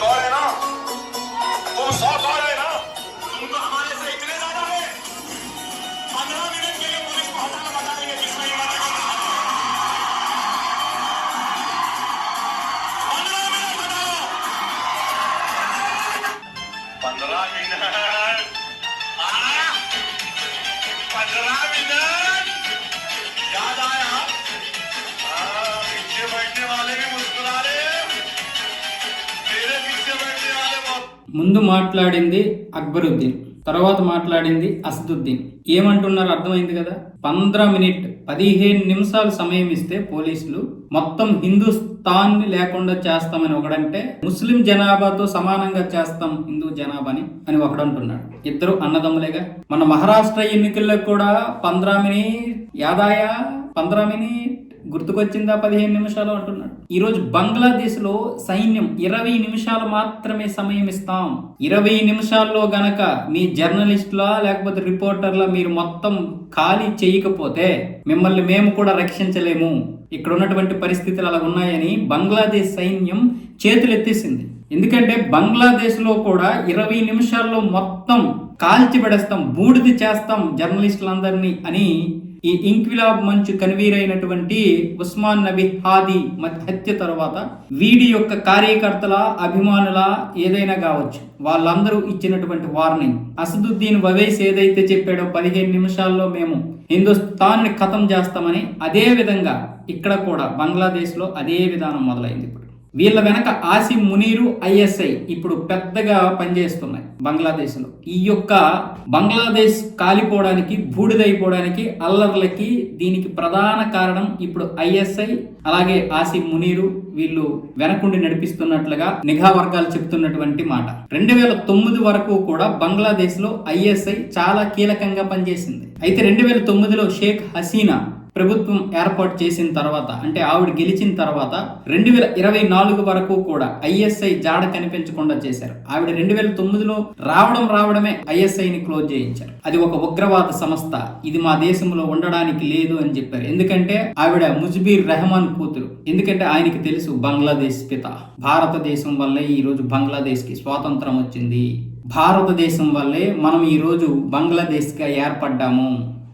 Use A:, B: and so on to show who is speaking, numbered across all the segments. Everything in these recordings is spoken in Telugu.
A: started
B: ముందు మాట్లాడింది అక్బరుద్దీన్ తర్వాత మాట్లాడింది అసదుద్దీన్. ఏమంటున్నారు అర్థమైంది కదా? పంద్ర మినిట్ పదిహేను నిమిషాలు సమయం ఇస్తే పోలీసులు మొత్తం హిందుస్థాన్ లేకుండా చేస్తామని ఒకడంటే ముస్లిం జనాభాతో సమానంగా చేస్తాం హిందూ జనాభాని అని ఒకడంటున్నాడు. ఇద్దరు అన్నదమ్ములేగా. మన మహారాష్ట్ర ఎన్నికల్లో కూడా పంద్రామిని యాదాయ పంద్రామిని గుర్తుకొచ్చిందా పదిహేను నిమిషాలు అంటున్నాడు. ఈరోజు బంగ్లాదేశ్లో సైన్యం ఇరవై నిమిషాలు మాత్రమే సమయం ఇస్తాం. ఇరవై నిమిషాల్లో గనక మీ జర్నలిస్టులా లేకపోతే రిపోర్టర్లా మీరు మొత్తం ఖాళీ చేయకపోతే మిమ్మల్ని మేము కూడా రక్షించలేము. ఇక్కడ ఉన్నటువంటి పరిస్థితులు అలా ఉన్నాయని బంగ్లాదేశ్ సైన్యం చేతులు ఎత్తేసింది. ఎందుకంటే బంగ్లాదేశ్లో కూడా ఇరవై నిమిషాల్లో మొత్తం కాల్చి పడేస్తాం బూడిది చేస్తాం జర్నలిస్టులందరినీ అని ఈ ఇంక్విలాబ్ మంచు కన్వీర్ అయినటువంటి ఉస్మాన్ నబీ హాది మత్ హత్య తర్వాత వీడి యొక్క కార్యకర్తల అభిమానుల ఏదైనా కావచ్చు వాళ్ళందరూ ఇచ్చినటువంటి వార్నింగ్. అసదుద్దీన్ వవేస్ ఏదైతే చెప్పాడో పదిహేను నిమిషాల్లో మేము హిందుస్థాన్ని ఖతం చేస్తామని అదే విధంగా ఇక్కడ కూడా బంగ్లాదేశ్లో అదే విధానం మొదలైంది ఇప్పుడు. వీళ్ళ వెనక ఆసిం మునీరు ఐఎస్ఐ ఇప్పుడు పెద్దగా పనిచేస్తున్నాయి బంగ్లాదేశ్లో ఈ యొక్క బంగ్లాదేశ్ కాలిపోవడానికి బూడిదైపోవడానికి అల్లర్లకి దీనికి ప్రధాన కారణం ఇప్పుడు ఐఎస్ఐ అలాగే ఆసిఫ్ మునీరు వీళ్ళు వెనకుండి నడిపిస్తున్నట్లుగా నిఘా వర్గాలు చెప్తున్నటువంటి మాట. రెండు వేల తొమ్మిది వరకు కూడా బంగ్లాదేశ్లో ఐఎస్ఐ చాలా కీలకంగా పనిచేసింది. అయితే రెండు వేల తొమ్మిదిలో షేక్ హసీనా ప్రభుత్వం ఏర్పాటు చేసిన తర్వాత అంటే ఆవిడ గెలిచిన తర్వాత రెండు వేల ఇరవై నాలుగు వరకు కూడా ఐఎస్ఐ జాడ కనిపించకుండా చేశారు. ఆవిడ రెండు వేల తొమ్మిదిలో రావడం రావడమే ఐఎస్ఐని క్లోజ్ చేయించారు. అది ఒక ఉగ్రవాద సంస్థ. ఇది మా దేశంలో ఉండడానికి లేదు అని చెప్పారు. ఎందుకంటే ఆవిడ ముజ్బీర్ రెహమాన్ కూతురు. ఎందుకంటే ఆయనకి తెలుసు బంగ్లాదేశ్ పిత. భారతదేశం వల్లే ఈ రోజు బంగ్లాదేశ్కి స్వాతంత్రం వచ్చింది. భారతదేశం వల్లే మనం ఈ రోజు బంగ్లాదేశ్గా ఏర్పడ్డాము.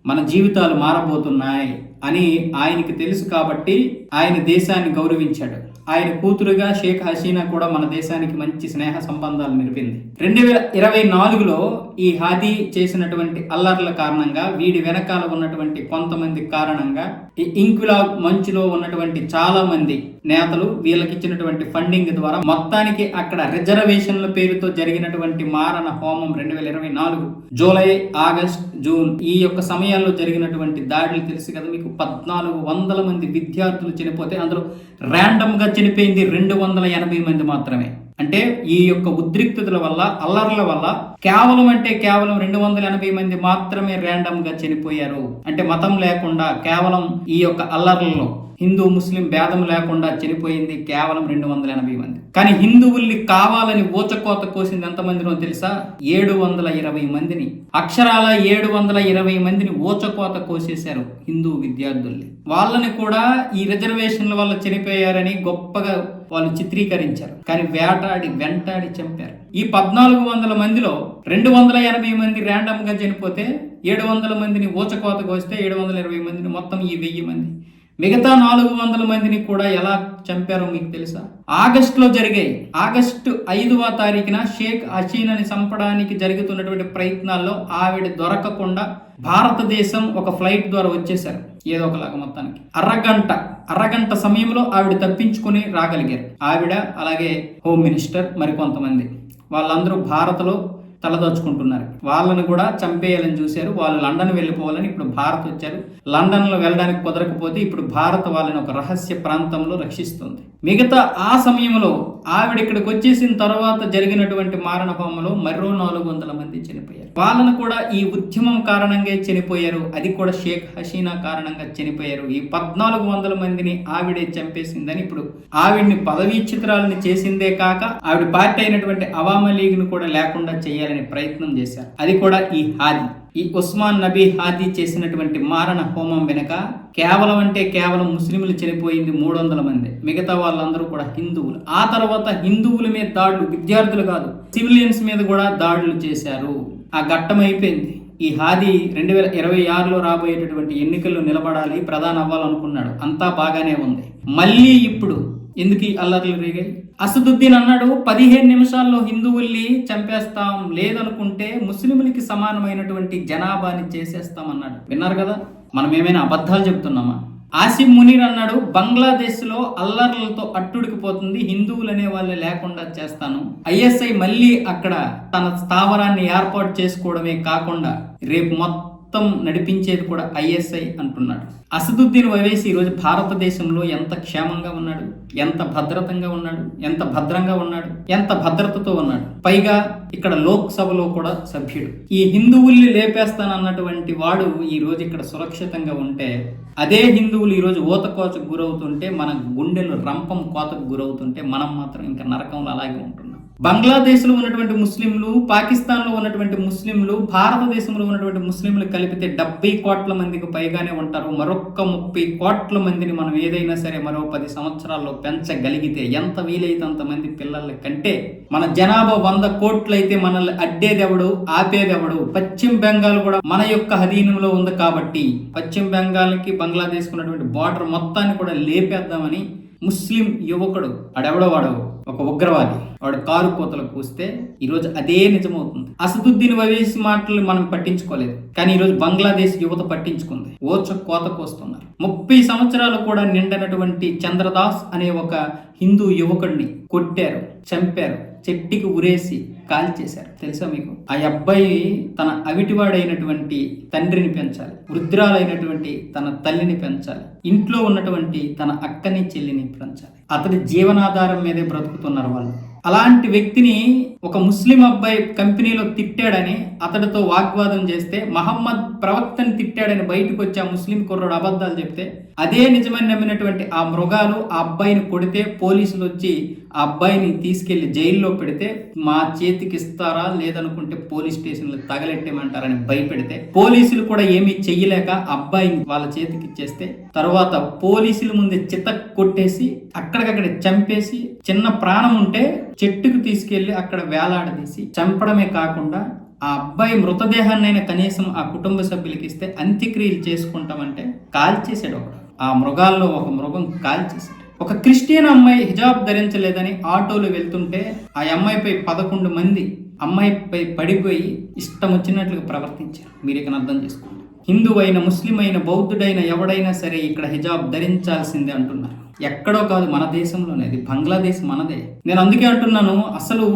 B: మన జీవితాలు మారబోతున్నాయి. అని ఆయనకి తెలుసు కాబట్టి ఆయన దేశాన్ని గౌరవించాడు. ఆయన కూతురుగా షేక్ హసీనా కూడా మన దేశానికి మంచి స్నేహ సంబంధాలు నిలిపింది. రెండు వేల ఇరవై నాలుగులో ఈ హాదీ చేసినటువంటి అల్లర్ల కారణంగా వీడి వెనకాల ఉన్నటువంటి కొంతమంది కారణంగా ఈ ఇంక్విలాగ్ మంచులో ఉన్నటువంటి చాలా మంది నేతలు వీళ్ళకి ఇచ్చినటువంటి ఫండింగ్ ద్వారా మొత్తానికి అక్కడ రిజర్వేషన్ల పేరుతో జరిగినటువంటి మారణ హోమం రెండు వేల ఇరవై నాలుగు జూలై ఆగస్ట్ జూన్ ఈ యొక్క సమయాల్లో జరిగినటువంటి దాడులు తెలుసు కదా మీకు పద్నాలుగు వందల మంది విద్యార్థులు చనిపోతే అందులో ర్యాండమ్గా చనిపోయింది రెండు వందల ఎనభై మంది మాత్రమే. అంటే ఈ యొక్క ఉద్రిక్తతల వల్ల అల్లర్ల వల్ల కేవలం అంటే కేవలం రెండు వందల ఎనభై మంది మాత్రమే ర్యాండమ్గా చనిపోయారు. అంటే మతం లేకుండా కేవలం ఈ యొక్క అల్లర్లలో హిందూ ముస్లిం భేదం లేకుండా చనిపోయింది కేవలం రెండు వందల ఎనభై మంది. కానీ హిందువుల్ని కావాలని ఊచకోత కోసింది ఎంతమందినో తెలుసా? ఏడు వందల ఇరవై మందిని. అక్షరాల ఏడు వందల ఇరవై మందిని ఊచకోత కోసేశారు హిందూ విద్యార్థుల్ని. వాళ్ళని కూడా ఈ రిజర్వేషన్ల వల్ల చనిపోయారని గొప్పగా వాళ్ళు చిత్రీకరించారు. కానీ వేటాడి వెంటాడి చంపారు. ఈ పద్నాలుగు వందల మందిలో రెండు వందల ఎనభై మంది ర్యాండమ్గా చనిపోతే ఏడు వందల మందిని ఊచకోతకు వస్తే ఏడు వందల ఇరవై మందిని మొత్తం ఈ వెయ్యి మంది. మిగతా నాలుగు వందల మందిని కూడా ఎలా చంపారో మీకు తెలుసా? ఆగస్టులో జరిగాయి ఆగస్టు ఐదవ తారీఖున షేక్ హసీనాని చంపడానికి జరుగుతున్నటువంటి ప్రయత్నాల్లో ఆవిడ దొరకకుండా భారతదేశం ఒక ఫ్లైట్ ద్వారా వచ్చేసారు ఏదో ఒకలాగా మొత్తానికి. అరగంట అరగంట సమయంలో ఆవిడ తప్పించుకొని రాగలిగారు. ఆవిడ అలాగే హోమ్ మినిస్టర్ మరికొంతమంది వాళ్ళందరూ భారత్లో తలదోచుకుంటున్నారు. వాళ్ళని కూడా చంపేయాలని చూశారు. వాళ్ళు లండన్ వెళ్ళిపోవాలని ఇప్పుడు భారత్ వచ్చారు. లండన్లో వెళ్ళడానికి కుదరకపోతే ఇప్పుడు భారత్ వాళ్ళని ఒక రహస్య ప్రాంతంలో రక్షిస్తుంది. మిగతా ఆ సమయంలో ఆవిడ ఇక్కడికి వచ్చేసిన తర్వాత జరిగినటువంటి మారణ హోమలో మరో నాలుగు వందల మంది చనిపోయారు. వాళ్ళను కూడా ఈ ఉద్యమం కారణంగా చనిపోయారు. అది కూడా షేక్ హసీనా కారణంగా చనిపోయారు. ఈ పద్నాలుగు వందల మందిని ఆవిడే చంపేసిందని ఇప్పుడు ఆవిడ్ని పదవీచ్యుతురాలని చేసిందే కాక ఆవిడ పార్టీ అయినటువంటి అవామీ లీగ్ను కూడా లేకుండా చేయాలని ప్రయత్నం చేశారు. అది కూడా ఈ హాది. ఈ ఉస్మాన్ నబీ హాదీ చేసినటువంటి మారణ హోమం వెనుక కేవలం అంటే కేవలం ముస్లింలు చనిపోయింది మూడు వందల మంది. మిగతా వాళ్ళందరూ కూడా హిందువులు. ఆ తర్వాత హిందువుల మీద దాడులు విద్యార్థులు కాదు సివిలియన్స్ మీద కూడా దాడులు చేశారు. ఆ ఘట్టం అయిపోయింది. ఈ హాదీ రెండు వేల ఇరవై ఆరులో రాబోయేటటువంటి ఎన్నికల్లో నిలబడాలి ప్రధాన అవ్వాలనుకున్నాడు. అంతా బాగానే ఉంది. మళ్ళీ ఇప్పుడు ఎందుకు అల్లర్లు రేగాయి? అసదుద్దీన్ అన్నాడు పదిహేను నిమిషాల్లో హిందువుల్ని చంపేస్తాం లేదనుకుంటే ముస్లింలకి సమానమైనటువంటి జనాభాని చేసేస్తాం అన్నాడు విన్నారు కదా? మనం ఏమైనా అబద్ధాలు చెప్తున్నామా? ఆసిఫ్ మునీర్ అన్నాడు బంగ్లాదేశ్లో అల్లర్లతో అట్టుడికిపోతుంది హిందువులు అనే వాళ్ళు లేకుండా చేస్తాను. ఐఎస్ఐ మళ్ళీ అక్కడ తన స్థావరాన్ని ఏర్పాటు చేసుకోవడమే కాకుండా రేపు మొత్తం మొత్తం నడిపించేది కూడా ఐఎస్ఐ అంటున్నాడు. అసదుద్దీన్ ఓవైసీ ఈరోజు భారతదేశంలో ఎంత క్షేమంగా ఉన్నాడు? ఎంత భద్రతంగా ఉన్నాడు? ఎంత భద్రంగా ఉన్నాడు? ఎంత భద్రతతో ఉన్నాడు? పైగా ఇక్కడ లోక్సభలో కూడా సభ్యుడు. ఈ హిందువుల్ని లేపేస్తానన్నటువంటి వాడు ఈ రోజు ఇక్కడ సురక్షితంగా ఉంటే అదే హిందువులు ఈరోజు రోజు ఊత కోతకు గురవుతుంటే మన గుండెలు రంపం కోతకు గురవుతుంటే మనం మాత్రం ఇంకా నరకంలో అలాగే ఉంటుంది బంగ్లాదేశ్లో ఉన్నటువంటి ముస్లింలు పాకిస్తాన్లో ఉన్నటువంటి ముస్లింలు భారతదేశంలో ఉన్నటువంటి ముస్లింలు కలిపితే డెబ్బై కోట్ల మందికి పైగానే ఉంటారు. మరొక్క ముప్పై కోట్ల మందిని మనం ఏదైనా సరే మరో పది సంవత్సరాల్లో పెంచగలిగితే ఎంత వీలైతే అంతమంది పిల్లల కంటే మన జనాభా వంద కోట్లయితే మనల్ని అడ్డేదెవడు ఆపేదెవడు? పశ్చిమ బెంగాల్ కూడా మన యొక్క అధీనంలో ఉంది కాబట్టి పశ్చిమ బెంగాల్కి బంగ్లాదేశ్ ఉన్నటువంటి బార్డర్ మొత్తాన్ని కూడా లేపేద్దామని ముస్లిం యువకుడు ఆడెవడో వాడవు ఒక ఉగ్రవాది. వాడు కారు కోతలు కూస్తే ఈరోజు అదే నిజమవుతుంది. అసదుద్దీన్ వవేసి మాటలు మనం పట్టించుకోలేదు. కానీ ఈరోజు బంగ్లాదేశ్ యువత పట్టించుకుంది. ఓచ కోత కోస్తున్నారు. ముప్పై సంవత్సరాలు కూడా నిండనటువంటి చంద్రదాస్ అనే ఒక హిందూ యువకుడిని కొట్టారు చంపారు చెట్టుకి ఉరేసి కాల్చేశారు తెలుసా మీకు? ఆ అబ్బాయి తన అవిటివాడైనటువంటి తండ్రిని పెంచాలి వృద్ధురాలైనటువంటి తన తల్లిని పెంచాలి ఇంట్లో ఉన్నటువంటి తన అక్కని చెల్లిని పెంచాలి. అతడి జీవనాధారం మీదే బ్రతుకుతున్నారు వాళ్ళు. అలాంటి వ్యక్తిని ఒక ముస్లిం అబ్బాయి కంపెనీలో తిట్టాడని అతడితో వాగ్వాదం చేస్తే మహమ్మద్ ప్రవక్తని తిట్టాడని బయటకు వచ్చి ఆ ముస్లిం కుర్రాడు అబద్ధాలు చెప్తే అదే నిజమని నమ్మినటువంటి ఆ మృగాలు ఆ అబ్బాయిని కొడితే పోలీసులు వచ్చి ఆ అబ్బాయిని తీసుకెళ్ళి జైల్లో పెడితే మా చేతికి ఇస్తారా లేదనుకుంటే పోలీస్ స్టేషన్లో తగలెట్టేమంటారని భయపెడితే పోలీసులు కూడా ఏమీ చెయ్యలేక అబ్బాయిని వాళ్ళ చేతికి ఇచ్చేస్తే తర్వాత పోలీసుల ముందే చిత కొట్టేసి అక్కడికక్కడ చంపేసి చిన్న ప్రాణం ఉంటే చెట్టుకు తీసుకెళ్ళి అక్కడ వేలాడదీసి చంపడమే కాకుండా ఆ అబ్బాయి మృతదేహాన్నైనా కనీసం ఆ కుటుంబ సభ్యులకి ఇస్తే అంత్యక్రియలు చేసుకుంటామంటే కాల్చేసాడు ఒకడు. ఆ మృగాల్లో ఒక మృగం కాల్చేసాడు ఒక క్రిస్టియన్ అమ్మాయి హిజాబ్ ధరించలేదని ఆటోలో వెళ్తుంటే ఆ అమ్మాయిపై పదకొండు మంది అమ్మాయిపై పడిపోయి ఇష్టం వచ్చినట్లుగా ప్రవర్తించారు. మీరు ఇక అర్థం చేసుకోండి. హిందువైన అయిన ముస్లిం అయిన బౌద్ధుడైన ఎవడైనా సరే ఇక్కడ హిజాబ్ ధరించాల్సిందే అంటున్నారు. ఎక్కడో కాదు మన దేశంలోనే అది బంగ్లాదేశ్ మనదే. నేను అందుకే అంటున్నాను అసలు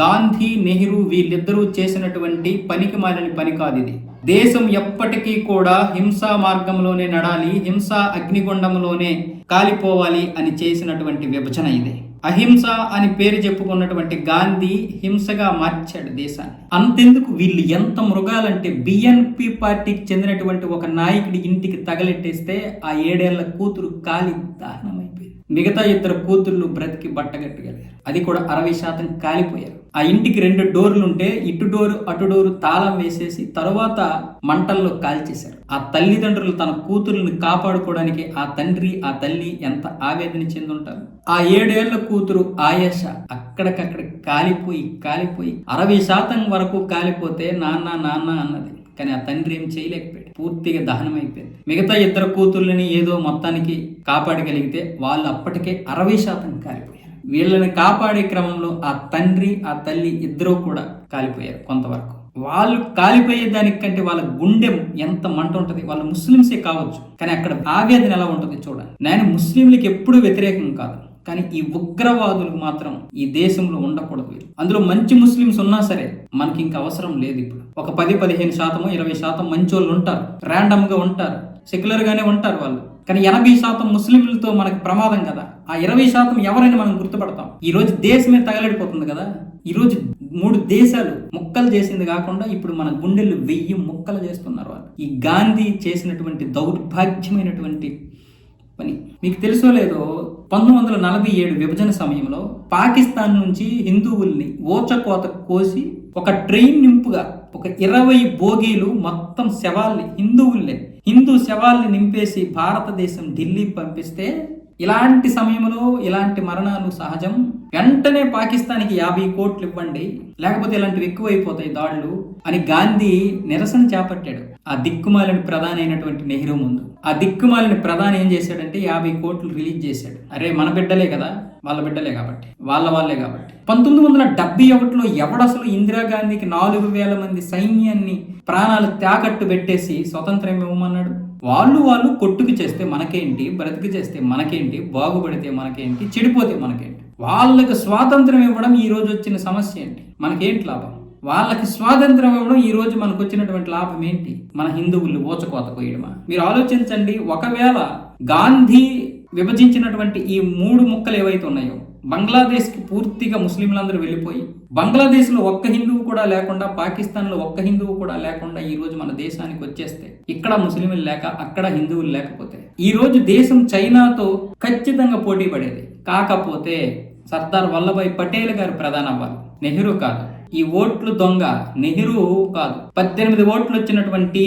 B: గాంధీ నెహ్రూ వీళ్ళిద్దరూ చేసినటువంటి పనికి మాలిన పని కాదు ఇది. దేశం ఎప్పటికీ కూడా హింసా మార్గంలోనే నడాలి హింసా అగ్నిగుండంలోనే కాలిపోవాలి అని చేసినటువంటి విభజన ఇది. అహింస అని పేరు చెప్పుకున్నటువంటి గాంధీ హింసగా మార్చాడు దేశాన్ని. అంతెందుకు వీళ్ళు ఎంత మృగాలంటే బిఎన్పి పార్టీకి చెందినటువంటి ఒక నాయకుడి ఇంటికి తగలెట్టేస్తే ఆ ఏడేళ్ళ కూతురు కాలి దహనమైపోయింది మిగతా ఇద్దరు కూతుర్లు బ్రతికి బట్టగట్టగలిగారు అది కూడా అరవై శాతం కాలిపోయారు. ఆ ఇంటికి రెండు డోర్లు ఉంటే ఇటు డోరు అటు డోరు తాళం వేసేసి తరువాత మంటల్లో కాల్చేశారు. ఆ తల్లిదండ్రులు తన కూతురుని కాపాడుకోవడానికి ఆ తండ్రి ఆ తల్లి ఎంత ఆవేదన చెందుంటారు? ఆ ఏడేళ్ళ కూతురు ఆయాష అక్కడికక్కడ కాలిపోయి కాలిపోయి అరవై శాతం వరకు కాలిపోతే నాన్న నాన్న అన్నది. కానీ ఆ తండ్రి ఏం చేయలేకపోయాడు. పూర్తిగా దహనం అయిపోయింది మిగతా ఇద్దరు కూతుర్లని ఏదో మొత్తానికి కాపాడగలిగితే వాళ్ళు అప్పటికే అరవై శాతం కాలిపోయారు. వీళ్ళని కాపాడే క్రమంలో ఆ తండ్రి ఆ తల్లి ఇద్దరూ కూడా కాలిపోయారు కొంతవరకు. వాళ్ళు కాలిపోయే దానికంటే వాళ్ళ గుండె ఎంత మంట ఉంటుంది? వాళ్ళు ముస్లిమ్సే కావచ్చు. కానీ అక్కడ ఆవేదన ఎలా ఉంటుంది చూడండి. నేను ముస్లింలకి ఎప్పుడూ వ్యతిరేకం కాదు. కానీ ఈ ఉగ్రవాదులు మాత్రం ఈ దేశంలో ఉండకూడదు అందులో మంచి ముస్లిమ్స్ ఉన్నా సరే మనకి ఇంకా అవసరం లేదు ఇప్పుడు. ఒక పది పదిహేను శాతము ఇరవై శాతం మంచి వాళ్ళు ఉంటారు. ర్యాండమ్గా ఉంటారు. సెక్యులర్ గానే ఉంటారు వాళ్ళు. కానీ ఎనభై శాతం ముస్లింలతో మనకు ప్రమాదం కదా. ఆ ఇరవై శాతం ఎవరైనా మనం గుర్తుపడతాం. ఈ రోజు దేశమే తగలడిపోతుంది కదా. ఈరోజు మూడు దేశాలు ముక్కలు చేసింది కాకుండా ఇప్పుడు మన గుండెలు వెయ్యి ముక్కలు చేస్తున్నారు వాళ్ళు. ఈ గాంధీ చేసినటువంటి దౌర్భాగ్యమైనటువంటి పని. మీకు తెలుసో లేదో పంతొమ్మిది వందల నలభై ఏడు విభజన సమయంలో పాకిస్తాన్ నుంచి హిందువుల్ని ఓచకోత కోసి ఒక ట్రైన్ నింపుగా ఒక ఇరవై బోగీలు మొత్తం శవాల్ని హిందువుల్ని హిందూ శవాల్ని నింపేసి భారతదేశం ఢిల్లీ పంపిస్తే ఇలాంటి సమయంలో ఇలాంటి మరణాలు సహజం. వెంటనే పాకిస్తాన్కి యాభై కోట్లు ఇవ్వండి లేకపోతే ఇలాంటివి ఎక్కువైపోతాయి దాడులు అని గాంధీ నిరసన చేపట్టాడు. ఆ దిక్కుమాలిన ప్రధాని అయినటువంటి నెహ్రూ ముందు. ఆ దిక్కుమాలిన ప్రధాని ఏం చేశాడంటే యాభై కోట్లు రిలీజ్ చేశాడు. అరే మన బిడ్డలే కదా వాళ్ళ బిడ్డలే కాబట్టి వాళ్ళ వాళ్ళే కాబట్టి. పంతొమ్మిది వందల డెబ్బై ఒకటిలో ఎవడసలు ఇందిరాగాంధీకి నాలుగు వేల మంది సైన్యాన్ని ప్రాణాలు తాకట్టు పెట్టేసి స్వతంత్రం ఇవ్వమన్నాడు వాళ్ళు వాళ్ళు కొట్టుకు చేస్తే మనకేంటి బ్రతికి చేస్తే మనకేంటి బాగుపడితే మనకేంటి చెడిపోతే మనకేంటి? వాళ్ళకి స్వాతంత్రం ఇవ్వడం ఈ రోజు వచ్చిన సమస్య ఏంటి? మనకేంటి లాభం? వాళ్ళకి స్వాతంత్రం ఇవ్వడం ఈ రోజు మనకు వచ్చినటువంటి లాభం ఏంటి? మన హిందువులు ఓచకోత కోయడమా? మీరు ఆలోచించండి ఒకవేళ గాంధీ విభజించినటువంటి ఈ మూడు ముక్కలు ఏవైతే ఉన్నాయో బంగ్లాదేశ్కి పూర్తిగా ముస్లింలందరూ వెళ్ళిపోయి బంగ్లాదేశ్లో ఒక్క హిందువు కూడా లేకుండా పాకిస్తాన్లో ఒక్క హిందువు కూడా లేకుండా ఈ రోజు మన దేశానికి వచ్చేస్తే ఇక్కడ ముస్లింలు లేక అక్కడ హిందువులు లేకపోతే ఈ రోజు దేశం చైనాతో ఖచ్చితంగా పోటీ పడేది. కాకపోతే సర్దార్ వల్లభాయ్ పటేల్ గారు ప్రధాన అవ్వాలి నెహ్రూ కాదు. ఈ ఓట్లు దొంగ నెహ్రూ కాదు. పద్దెనిమిది ఓట్లు వచ్చినటువంటి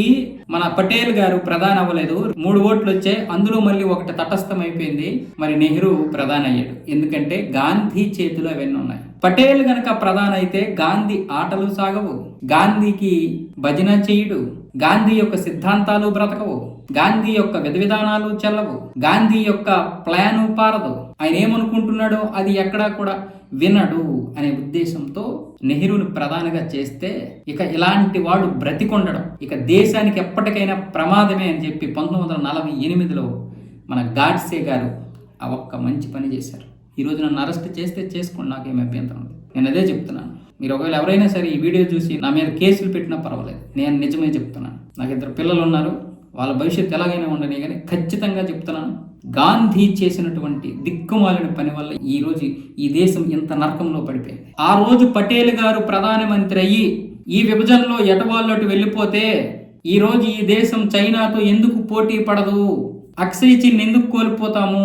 B: మన పటేల్ గారు ప్రధాన అవ్వలేదు. మూడు ఓట్లు వచ్చాయి అందులో మళ్ళీ ఒకటి తటస్థం అయిపోయింది మరి నెహ్రూ ప్రధాన అయ్యాడు. ఎందుకంటే గాంధీ చేతిలో అవన్నీ ఉన్నాయి. పటేల్ గనక ప్రధాన అయితే గాంధీ ఆటలు సాగవు. గాంధీకి భజన చేయుడు. గాంధీ యొక్క సిద్ధాంతాలు బ్రతకవు. గాంధీ యొక్క విధ విధానాలు చెల్లవు. గాంధీ యొక్క ప్లాను పారదు. ఆయన ఏమనుకుంటున్నాడో అది ఎక్కడా కూడా వినడు అనే ఉద్దేశంతో నెహ్రూని ప్రధానిగా చేస్తే ఇక ఇలాంటి వాడు బ్రతికొండడం. ఇక దేశానికి ఎప్పటికైనా ప్రమాదమే అని చెప్పి పంతొమ్మిది వందల నలభై ఎనిమిదిలో మన గాడ్సే గారు ఆ ఒక్క మంచి పని చేశారు. ఈరోజు నన్ను అరెస్ట్ చేస్తే చేసుకోండి నాకేం అభ్యంతరం ఉంది నేను అదే చెప్తున్నాను. మీరు ఒకవేళ ఎవరైనా సరే ఈ వీడియో చూసి నా మీద కేసులు పెట్టినా పర్వాలేదు. నేను నిజమే చెప్తున్నాను. నాకు ఇద్దరు పిల్లలు ఉన్నారు. వాళ్ళ భవిష్యత్తు ఎలాగైనా ఉండని కానీ ఖచ్చితంగా చెప్తున్నాను గాంధీ చేసినటువంటి దిక్కుమాలిన పని వల్ల ఈ రోజు ఈ దేశం ఇంత నరకంలో పడిపోయింది. ఆ రోజు పటేల్ గారు ప్రధానమంత్రి అయ్యి ఈ విభజనలో ఎటవాళ్ళటు వెళ్ళిపోతే ఈ రోజు ఈ దేశం చైనాతో ఎందుకు పోటీ పడదు? అక్షయ్ చిన్ ఎందుకు కోల్పోతాము?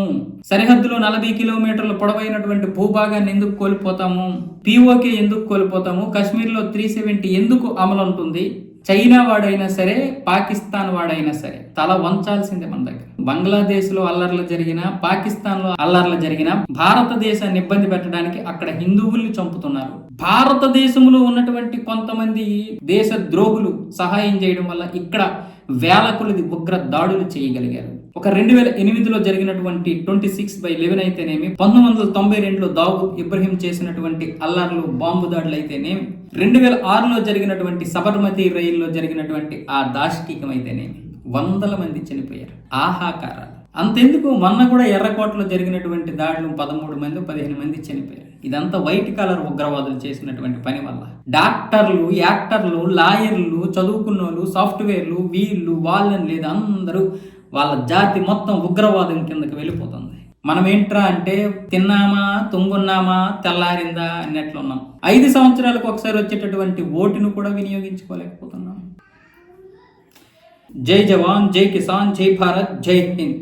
B: సరిహద్దులో నలభై కిలోమీటర్ల పొడవైనటువంటి భూభాగాన్ని ఎందుకు కోల్పోతాము? పిఓకే ఎందుకు కోల్పోతాము? కాశ్మీర్లో త్రీ సెవెంటీ ఎందుకు అమలు ఉంటుంది? చైనా వాడైనా సరే పాకిస్తాన్ వాడైనా సరే తల వంచాల్సిందే మన దగ్గర. బంగ్లాదేశ్లో అల్లర్లు జరిగిన పాకిస్తాన్లో అల్లర్లు జరిగిన భారతదేశాన్ని ఇబ్బంది పెట్టడానికి అక్కడ హిందువుల్ని చంపుతున్నారు. భారతదేశంలో ఉన్నటువంటి కొంతమంది దేశ ద్రోహులు సహాయం చేయడం వల్ల ఇక్కడ వేల కొలది ఉగ్ర దాడులు చేయగలిగారు. ఒక రెండు వేల ఎనిమిదిలో జరిగినటువంటి ట్వంటీ సిక్స్ బై లెవెన్ అయితేనేమి పంతొమ్మిది వందల తొంభై రెండులో దావూద్ ఇబ్రహీం చేసినటువంటి అల్లర్లు బాంబు దాడులు అయితేనేమి రెండు వేల ఆరులో జరిగినటువంటి సబర్మతి రైల్లో జరిగినటువంటి ఆ దాష్టికం అయితేనేమి వందల మంది చనిపోయారు. ఆహాకారాలు. అంతెందుకు? మొన్న కూడా ఎర్రకోటలో జరిగినటువంటి దాడులు పదమూడు మంది పదిహేను మంది చనిపోయారు. ఇదంతా వైట్ కలర్ ఉగ్రవాదులు చేసినటువంటి పని వల్ల. డాక్టర్లు యాక్టర్లు లాయర్లు చదువుకున్న వాళ్ళు సాఫ్ట్వేర్లు వీళ్ళు వాళ్ళని లేదు అందరూ వాళ్ళ జాతి మొత్తం ఉగ్రవాదం కిందకి వెళ్ళిపోతుంది. మనం ఏంట్రా అంటే తిన్నామా తుంగున్నామా తెల్లారిందా అన్నట్లున్నాం ఐదు సంవత్సరాలకు ఒకసారి వచ్చేటటువంటి ఓటును కూడా వినియోగించుకోలేకపోతున్నాం. జై జవాన్ జై కిసాన్ జై భారత్ జై హింద్.